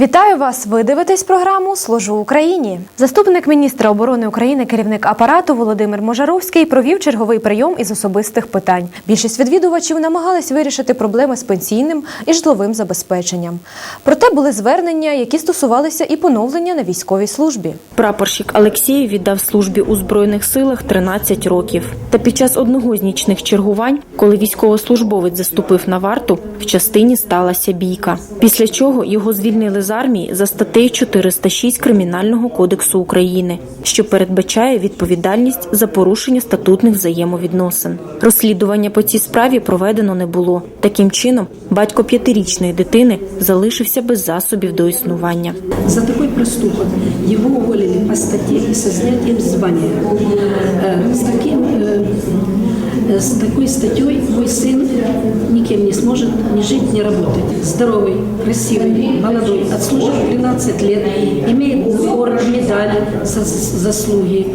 Вітаю вас! Ви дивитесь програму Служу Україні. Заступник міністра оборони України, керівник апарату Володимир Можаровський провів черговий прийом із особистих питань. Більшість відвідувачів намагались вирішити проблеми з пенсійним і житловим забезпеченням. Проте були звернення, які стосувалися і поновлення на військовій службі. Прапорщик Алексій віддав службі у збройних силах 13 років. Та під час одного з нічних чергувань, коли військовослужбовець заступив на варту, в частині сталася бійка. Після чого його звільнили з армії за статтею 406 Кримінального кодексу України, що передбачає відповідальність за порушення статутних взаємовідносин. Розслідування по цій справі проведено не було. Таким чином, батько п'ятирічної дитини залишився без засобів до існування. За такой проступок его уволили по статье и со снятием звания. Э, С, таким, э, э, с такой статьей мой сын никем не сможет ни жить, ни работать. Здоровый, красивый, молодой, отслужил 13 лет, имеет орден, медаль за заслуги.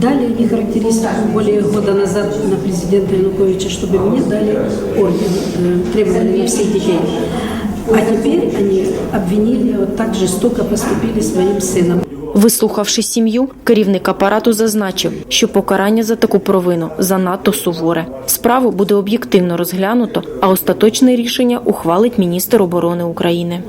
Дали мне характеристику более года назад на президента Януковича, чтобы мне дали орден, э, требовали всех детей. А теперь они обвинили, вот так жестоко поступили своим сыном. Вислухавши сім'ю, керівник апарату зазначив, що покарання за таку провину занадто суворе. Справу буде об'єктивно розглянуто, а остаточне рішення ухвалить міністр оборони України.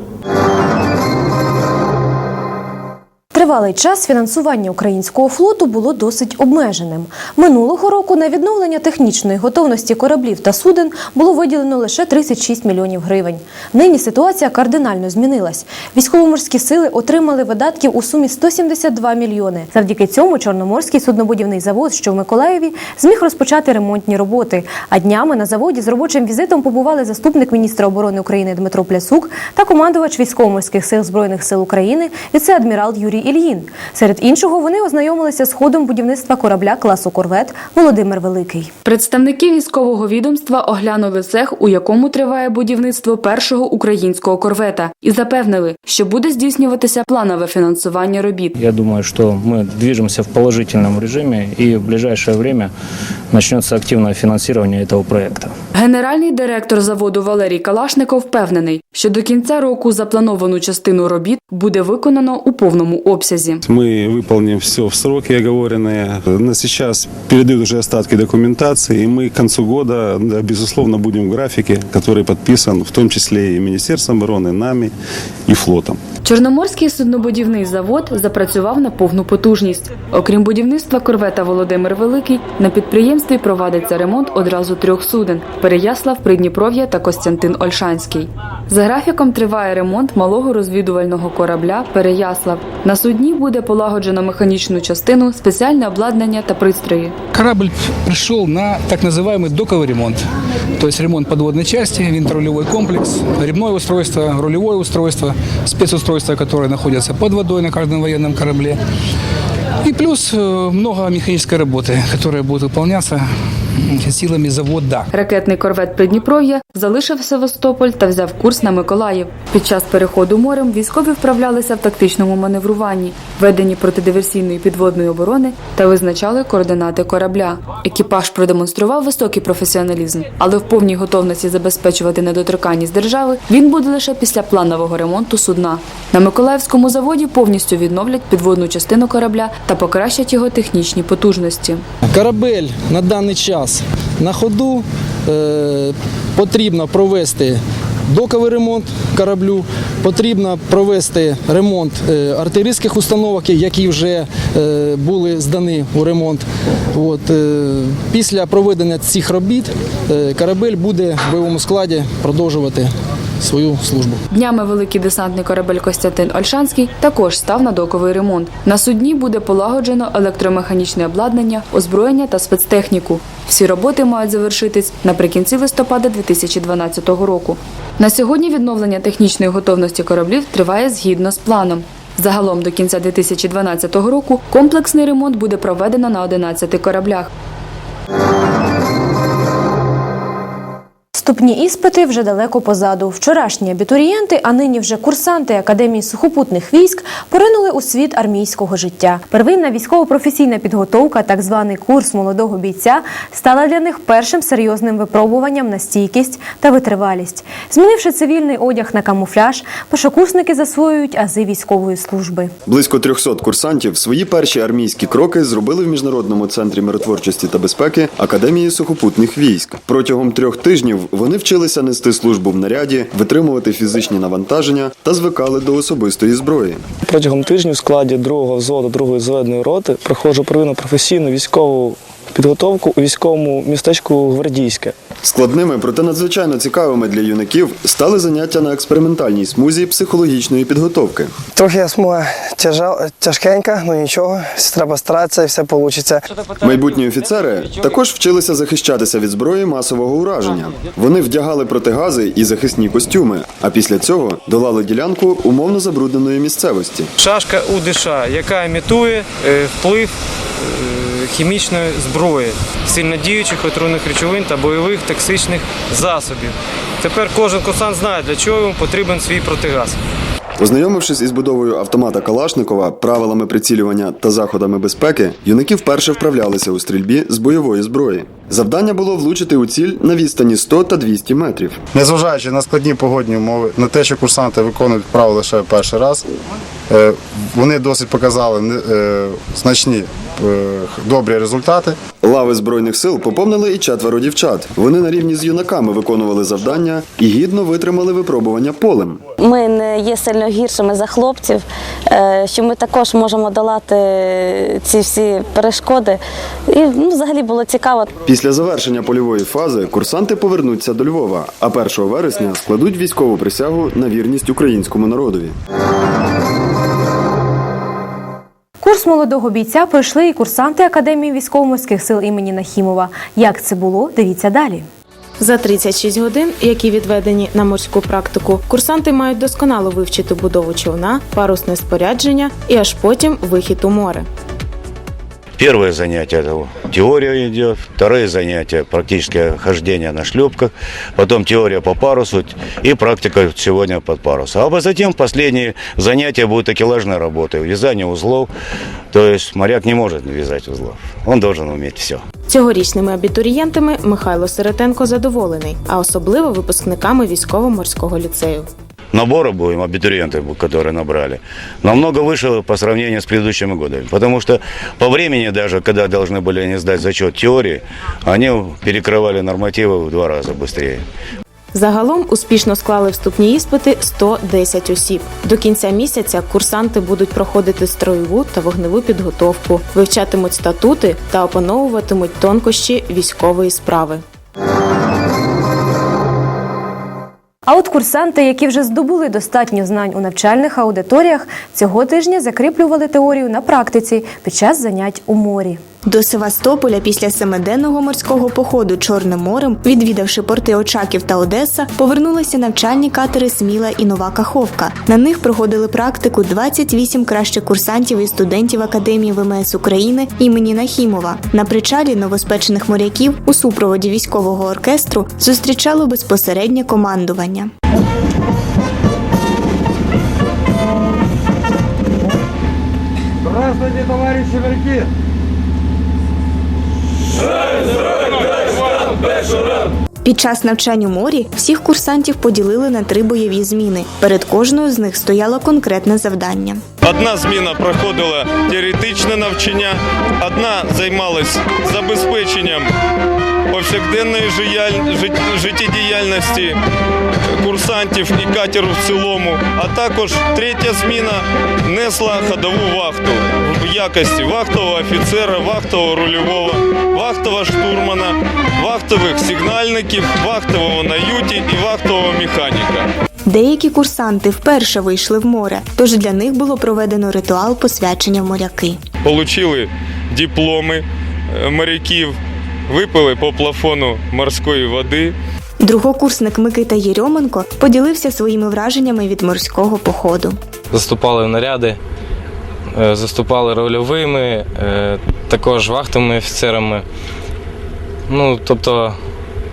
Тривалий час фінансування українського флоту було досить обмеженим. Минулого року на відновлення технічної готовності кораблів та суден було виділено лише 36 мільйонів гривень. Нині ситуація кардинально змінилась. Військово-морські сили отримали видатків у сумі 172 мільйони. Завдяки цьому Чорноморський суднобудівний завод, що в Миколаєві, зміг розпочати ремонтні роботи. А днями на заводі з робочим візитом побували заступник міністра оборони України Дмитро Плясук та командувач військово-морських сил збройних сил України віце-адмірал Юрій Ільїн. Серед іншого вони ознайомилися з ходом будівництва корабля класу корвет Володимир Великий. Представники військового відомства оглянули цех, у якому триває будівництво першого українського корвета, і запевнили, що буде здійснюватися планове фінансування робіт. Я думаю, що ми движемося в положительному режимі, і в ближайшее время начнется активное финансирование этого проекта. Генеральний директор заводу Валерій Калашников впевнений, що до кінця року заплановану частину робіт буде виконано у повному обсязі. Мы выполним все в сроки оговоренные. На сейчас передают уже остатки документации, и мы к концу года, да, безусловно, будем в графике, который подписан в том числе и Министерством обороны, нами и флотом. Чорноморський суднобудівний завод запрацював на повну потужність. Окрім будівництва корвета Володимир Великий, на підприємстві провадиться ремонт одразу трьох суден: Переяслав, Придніпров'я та Костянтин Ольшанський. За графіком триває ремонт малого розвідувального корабля Переяслав. На судні буде полагоджено механічну частину, спеціальне обладнання та пристрої. Корабль пришел на так называемый доковый ремонт, то есть ремонт подводной части, винторулевой комплекс, ремное устройство, рулевое устройство, спецустройства, которые находятся под водой на каждом военном корабле. И плюс э, много механической работы, которая будет выполняться м, силами завода. Ракетний корвет Придніпров'я залишив Севастополь та взяв курс на Миколаїв. Під час переходу морем військові вправлялися в тактичному маневруванні, веденні протидиверсійної підводної оборони та визначали координати корабля. Екіпаж продемонстрував високий професіоналізм, але в повній готовності забезпечувати недоторканність держави він буде лише після планового ремонту судна. На Миколаївському заводі повністю відновлять підводну частину корабля та покращать його технічні потужності. Корабель на даний час на ходу. Е, потрібно провести доковий ремонт кораблю, потрібно провести ремонт е, артилерійських установок, які вже е, були здані у ремонт. От, після проведення цих робіт корабель буде в бойовому складі продовжувати свою службу. Днями великий десантний корабель Костянтин Ольшанський також став на доковий ремонт. На судні буде полагоджено електромеханічне обладнання, озброєння та спецтехніку. Всі роботи мають завершитись наприкінці листопада 2012 року. На сьогодні відновлення технічної готовності кораблів триває згідно з планом. Загалом до кінця 2012 року комплексний ремонт буде проведено на 11 кораблях. Вступні іспити вже далеко позаду. Вчорашні абітурієнти, а нині вже курсанти Академії сухопутних військ поринули у світ армійського життя. Первинна військово-професійна підготовка, так званий курс молодого бійця, стала для них першим серйозним випробуванням на стійкість та витривалість. Змінивши цивільний одяг на камуфляж, першокурсники засвоюють ази військової служби. Близько 300 курсантів свої перші армійські кроки зробили в міжнародному центрі миротворчості та безпеки Академії сухопутних військ. Протягом трьох тижнів вони вчилися нести службу в наряді, витримувати фізичні навантаження та звикали до особистої зброї. Протягом тижня в складі другого взводу другої зведеної роти проходжу провину професійну військову підготовку у військовому містечку Гвардійське. Складними, проте надзвичайно цікавими для юнаків стали заняття на експериментальній смузі психологічної підготовки. Трохи смуга тяжа, тяжкенька, ну нічого, треба старатися і все вийде. Майбутні офіцери також вчилися захищатися від зброї масового ураження. Вони вдягали протигази і захисні костюми, а після цього долали ділянку умовно забрудненої місцевості. Шашка УДШ, яка імітує е, вплив е, хімічної зброї, сильнодіючих отруйних речовин та бойових токсичних засобів. Тепер кожен курсант знає, для чого йому потрібен свій протигаз. Ознайомившись із будовою автомата Калашникова, правилами прицілювання та заходами безпеки, юнаки вперше вправлялися у стрільбі з бойової зброї. Завдання було влучити у ціль на відстані 100 та 200 метрів. Незважаючи на складні погодні умови, на те, що курсанти виконують вправи лише перший раз, е, вони досить показали е, значні добрі результати. Лави збройних сил поповнили і четверо дівчат. Вони на рівні з юнаками виконували завдання і гідно витримали випробування полем. Ми не є сильно гіршими за хлопців, е, що ми також можемо долати ці всі перешкоди. І ну, взагалі було цікаво. Після завершення польової фази курсанти повернуться до Львова, а 1 вересня складуть військову присягу на вірність українському народові. Курс молодого бійця пройшли і курсанти Академії військово-морських сил імені Нахімова. Як це було, дивіться далі. За 36 годин, які відведені на морську практику, курсанти мають досконало вивчити будову човна, парусне спорядження і аж потім вихід у море. Первое занятие теория идет, второе занятие практическое хождение на шлюпках, потом теория по парусу и практика сегодня под парус. А затем последние занятия будут такелажной работы, вязание узлов. То есть моряк не может вязать узлов, он должен уметь все. Цьогорічними абітурієнтами Михайло Сиротенко задоволений, а особливо випускниками військово-морського ліцею Набора будем, абитуриенты, которые набрали, намного выше по сравнению с предыдущими годами. Потому что по времени даже, когда должны были они сдать зачет теории, они перекрывали нормативы в два раза быстрее. Загалом успішно склали вступні іспити 110 осіб. До кінця місяця курсанти будуть проходити строєву та вогневу підготовку, вивчатимуть статути та опановуватимуть тонкощі військової справи. Курсанти, які вже здобули достатньо знань у навчальних аудиторіях, цього тижня закріплювали теорію на практиці під час занять у морі. До Севастополя після семиденного морського походу Чорним морем, відвідавши порти Очаків та Одеса, повернулися навчальні катери Сміла і Нова Каховка. На них проходили практику 28 кращих курсантів і студентів Академії ВМС України імені Нахімова. На причалі новоспечених моряків у супроводі військового оркестру зустрічало безпосереднє командування. Здравствуйте, товариші моряки! Під час навчань у морі всіх курсантів поділили на три бойові зміни. Перед кожною з них стояло конкретне завдання. Одна зміна проходила теоретичне навчання, одна займалась забезпеченням повсякденної життєдіяльності курсантів і катеру в цілому, а також третя зміна несла ходову вахту в якості вахтового офіцера, вахтового рульового, вахтового штурмана, вахтових сигнальників, вахтового на юті і вахтового механіка. Деякі курсанти вперше вийшли в море, тож для них було проведено ритуал посвячення моряки. Получили дипломи е, моряків, випили по плафону морської води. Другокурсник Микита Єрьоменко поділився своїми враженнями від морського походу. Заступали в наряди, е, заступали рольовими, е, також вахтовими офіцерами. Ну, тобто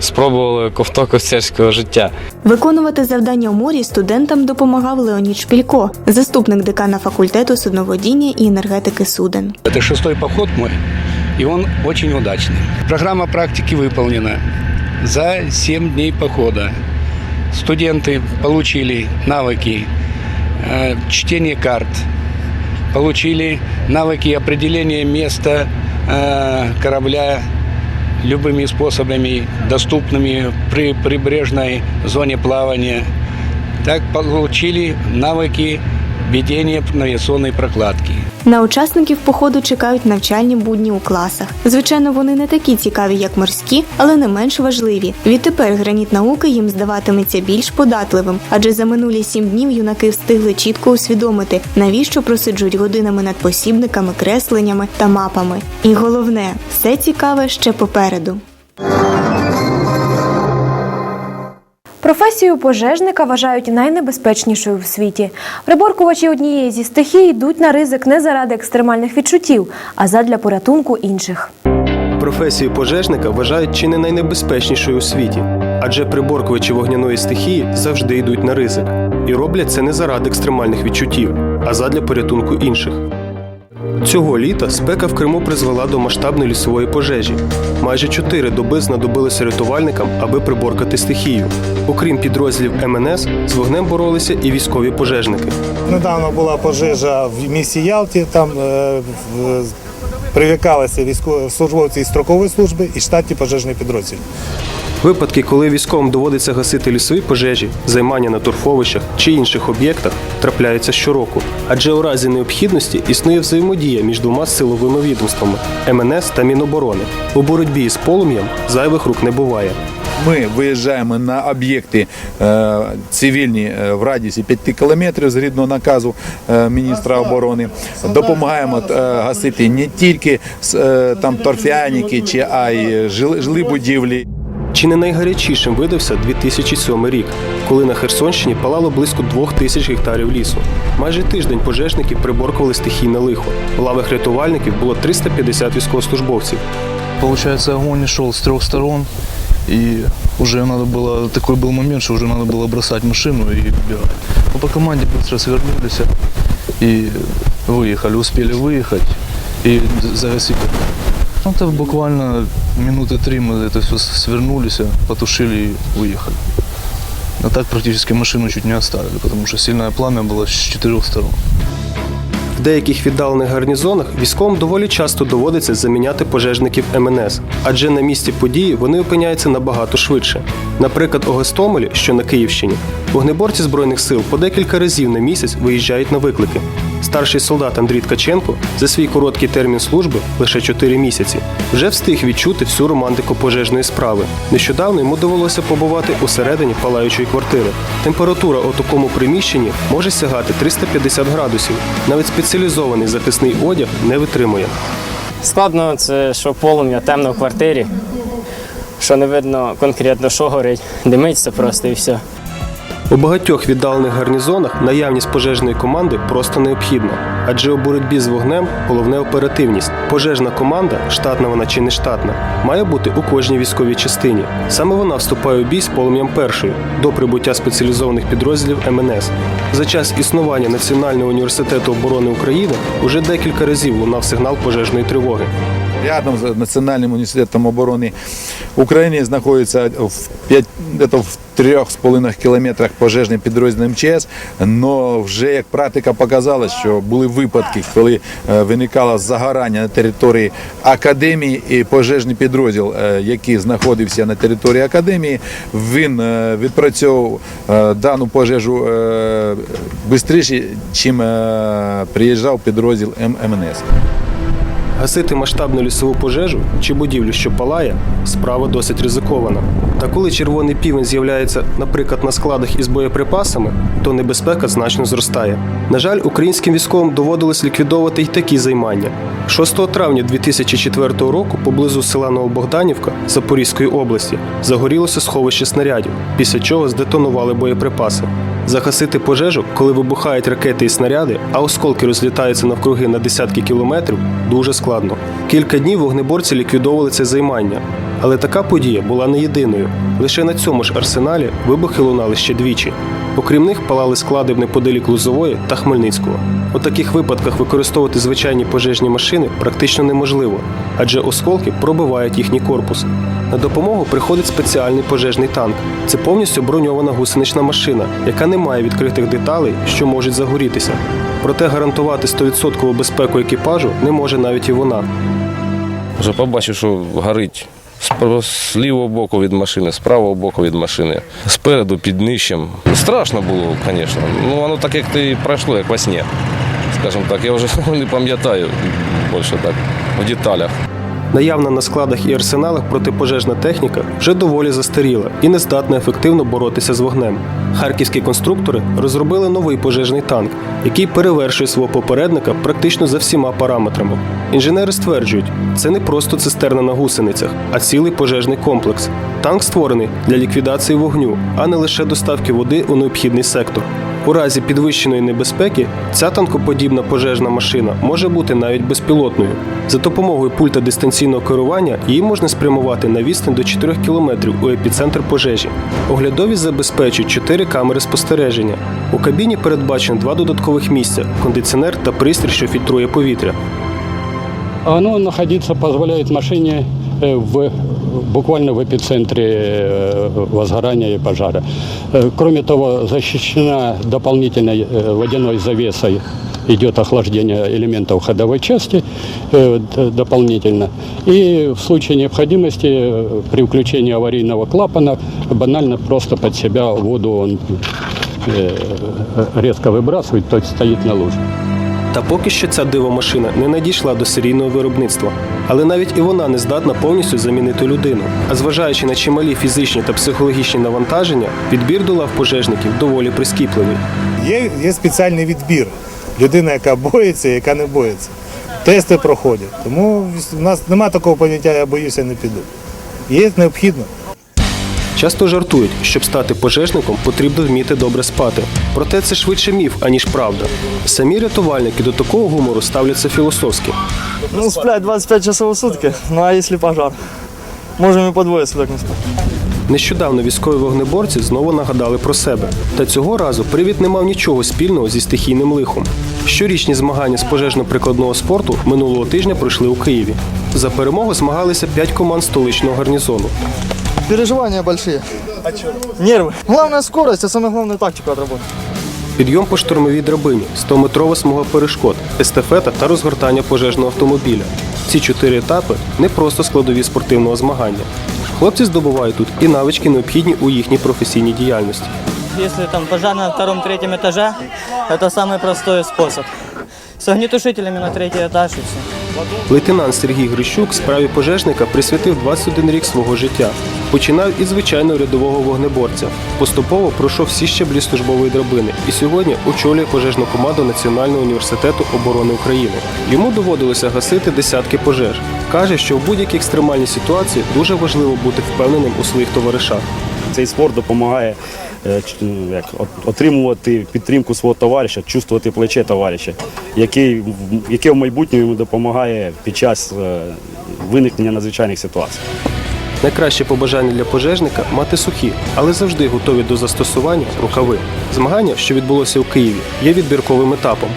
спробували ковток офіцерського життя. Виконувати завдання у морі студентам допомагав Леонід Шпілько, заступник декана факультету судноводіння і енергетики суден. Это шестой поход мой, и он очень удачный. Программа практики выполнена за 7 дней похода. Студенты получили навыки э, чтения карт, получили навыки определения места э, корабля любыми способами, доступными при прибрежной зоне плавания. Так получили навыки ведения навигационной прокладки. На учасників походу чекають навчальні будні у класах. Звичайно, вони не такі цікаві, як морські, але не менш важливі. Відтепер граніт науки їм здаватиметься більш податливим, адже за минулі сім днів юнаки встигли чітко усвідомити, навіщо просиджують годинами над посібниками, кресленнями та мапами. І головне, все цікаве ще попереду. Професію пожежника вважають найнебезпечнішою в світі. Приборкувачі однієї зі стихій йдуть на ризик не заради екстремальних відчуттів, а задля порятунку інших. Професію пожежника вважають чи не найнебезпечнішою у світі, адже приборкувачі вогняної стихії завжди йдуть на ризик і роблять це не заради екстремальних відчуттів, а задля порятунку інших. Цього літа спека в Криму призвела до масштабної лісової пожежі. Майже чотири доби знадобилося рятувальникам, аби приборкати стихію. Окрім підрозділів МНС, з вогнем боролися і військові пожежники. Недавно була пожежа в місті Ялті. Там е, привикалися військовослужбовці із строкової служби і штатні пожежні підрозділи. Випадки, коли військовим доводиться гасити лісові пожежі, займання на торфовищах чи інших об'єктах, трапляються щороку, адже у разі необхідності існує взаємодія між двома силовими відомствами МНС та Міноборони. У боротьбі з полум'ям зайвих рук не буває. Ми виїжджаємо на об'єкти е, цивільні е, в радіусі 5 кілометрів з рідного наказу е, міністра оборони. Допомагаємо е, гасити не тільки е, там торфяники, чи а й жили, жилі будівлі. Чи не найгарячішим видався 2007 рік, коли на Херсонщині палало близько двох тисяч гектарів лісу. Майже тиждень пожежники приборкували стихійне лихо. В лавах рятувальників було 350 військовослужбовців. Получается, огонь шел с трех сторон, и уже надо было, такой был момент, что уже надо было бросать машину и бежать. Но по команде быстро свернулись и выехали, успели выехать и загасить. Ну, это буквально минуты три мы это все свернулись, потушили и уехали. А так практически машину чуть не оставили, потому что сильное пламя было с четырех сторон. В деяких віддалених гарнізонах військовим доволі часто доводиться заміняти пожежників МНС, адже на місці події вони опиняються набагато швидше. Наприклад, у Гостомелі, що на Київщині, вогнеборці збройних сил по декілька разів на місяць виїжджають на виклики. Старший солдат Андрій Ткаченко за свій короткий термін служби лише 4 місяці вже встиг відчути всю романтику пожежної справи. Нещодавно йому довелося побувати усередині палаючої квартири. Температура у такому приміщенні може сягати 350 градусів. Навіть спеціалізований захисний одяг не витримує. Складно це, що полум'я темно в квартирі, що не видно конкретно, що горить, димиться просто і все. У багатьох віддалених гарнізонах наявність пожежної команди просто необхідна, адже у боротьбі з вогнем головне оперативність. Пожежна команда, штатна вона чи не штатна, має бути у кожній військовій частині. Саме вона вступає у бій з полум'ям першою до прибуття спеціалізованих підрозділів МНС. За час існування Національного університету оборони України уже декілька разів лунав сигнал пожежної тривоги. Рядом з Національним університетом оборони України знаходиться в 5, где-то в 3,5 кілометрах пожежний підрозділ МЧС. Но вже як практика показала, що були випадки, коли е, виникало загорання на території академії і пожежний підрозділ, е, який знаходився на території академії, він е, відпрацьовував дану пожежу швидше, е, приїжджав підрозділ МНС. Гасити масштабну лісову пожежу чи будівлю, що палає, справа досить ризикована. Та коли червоний півень з'являється, наприклад, на складах із боєприпасами, то небезпека значно зростає. На жаль, українським військовим доводилось ліквідовувати й такі займання. 6 травня 2004 року поблизу села Новобогданівка Запорізької області загорілося сховище снарядів, після чого здетонували боєприпаси. Загасити пожежу, коли вибухають ракети і снаряди, а осколки розлітаються навкруги на десятки кілометрів, дуже складно. Кілька днів вогнеборці ліквідовували це займання. Але така подія була не єдиною. Лише на цьому ж арсеналі вибухи лунали ще двічі. Окрім них палали склади в неподалік Лузової та Хмельницького. У таких випадках використовувати звичайні пожежні машини практично неможливо, адже осколки пробивають їхній корпус. На допомогу приходить спеціальний пожежний танк. Це повністю броньована гусенична машина, яка не має відкритих деталей, що можуть загорітися. Проте гарантувати 100% безпеку екіпажу не може навіть і вона. Вже побачив, що горить з лівого боку від машини, з правого боку від машини, спереду під нижчим. Страшно було, звісно. Ну, воно так, як ти пройшло, як во сні. Скажімо так, я вже не пам'ятаю більше так, в деталях. Наявна на складах і арсеналах протипожежна техніка вже доволі застаріла і не здатна ефективно боротися з вогнем. Харківські конструктори розробили новий пожежний танк, який перевершує свого попередника практично за всіма параметрами. Інженери стверджують, це не просто цистерна на гусеницях, а цілий пожежний комплекс. Танк створений для ліквідації вогню, а не лише доставки води у необхідний сектор. У разі підвищеної небезпеки ця танкоподібна пожежна машина може бути навіть безпілотною. За допомогою пульта дистанційного керування її можна спрямувати на відстань до 4 км у епіцентр пожежі. Оглядовість забезпечують 4 камери спостереження. У кабіні передбачено два додаткових місця кондиціонер та пристрій, що фільтрує повітря. Оно находиться позволяет машине в, буквально в эпицентре э, возгорания и пожара. Э, Кроме того, защищена дополнительной э, водяной завесой идет охлаждение элементов ходовой части э, дополнительно. И в случае необходимости э, при включении аварийного клапана банально просто под себя воду он э, резко выбрасывает, то есть стоит на луже. Та поки що ця дивомашина не надійшла до серійного виробництва. Але навіть і вона не здатна повністю замінити людину. А зважаючи на чималі фізичні та психологічні навантаження, відбір до лав пожежників доволі прискіпливий. Є, є спеціальний відбір. Людина, яка боїться, яка не боїться. Тести проходять. Тому в нас немає такого поняття, я боюся, не піду. Є необхідно. Часто жартують, щоб стати пожежником, потрібно вміти добре спати. Проте це швидше міф, аніж правда. Самі рятувальники до такого гумору ставляться філософськи. Ну, сплять 25 часов в сутки. Ну а если пожар? Можем и по двое суток не спать. Нещодавно військові вогнеборці знову нагадали про себе. Та цього разу привід не мав нічого спільного зі стихійним лихом. Щорічні змагання з пожежно-прикладного спорту минулого тижня пройшли у Києві. За перемогу змагалися п'ять команд столичного гарнізону. Переживания большие. Нервы. Главная скорость, а самое главное тактику отработать. Підйом по штурмовій драбині, 100-метрова смуга перешкод, естафета та розгортання пожежного автомобіля. Ці чотири етапи не просто складові спортивного змагання. Хлопці здобувають тут і навички, необхідні у їхній професійній діяльності. Если там пожар на втором-третьем этаже, это самый простой способ. С огнетушителями на третий этаж и все. Лейтенант Сергій Грищук справі пожежника присвятив 21 рік свого життя. Починав із звичайного рядового вогнеборця. Поступово пройшов всі щаблі службової драбини і сьогодні очолює пожежну команду Національного університету оборони України. Йому доводилося гасити десятки пожеж. Каже, що в будь-якій екстремальній ситуації дуже важливо бути впевненим у своїх товаришах. Цей спорт допомагає як, отримувати підтримку свого товариша, чувствувати плече товариша, який, яке в майбутньому йому допомагає під час е, виникнення надзвичайних ситуацій. Найкраще побажання для пожежника мати сухі, але завжди готові до застосування рукави. Змагання, що відбулося у Києві, є відбірковим етапом.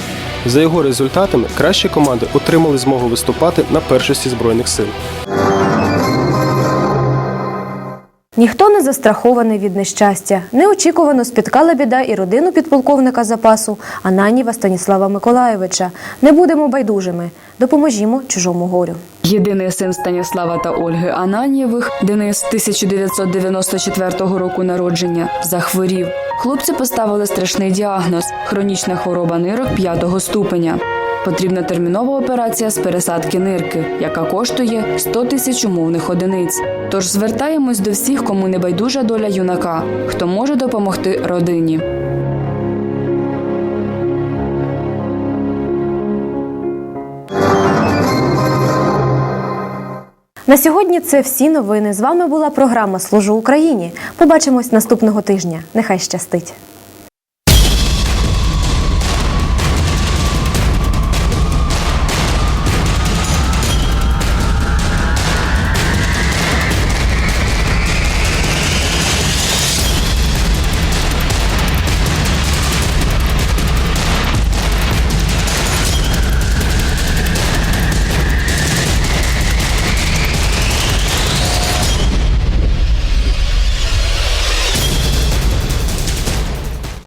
За його результатами кращі команди отримали змогу виступати на першості збройних сил. Ніхто не застрахований від нещастя. Неочікувано спіткала біда і родину підполковника запасу Ананіва Станіслава Миколаєвича. Не будемо байдужими. Допоможімо чужому горю. Єдиний син Станіслава та Ольги Ананєвих, Денис 1994 року народження, захворів. Хлопці поставили страшний діагноз хронічна хвороба нирок п'ятого ступеня. Потрібна термінова операція з пересадки нирки, яка коштує 100 тисяч умовних одиниць. Тож звертаємось до всіх, кому не байдужа доля юнака, хто може допомогти родині. На сьогодні це всі новини. З вами була програма Служу Україні. Побачимось наступного тижня. Нехай щастить.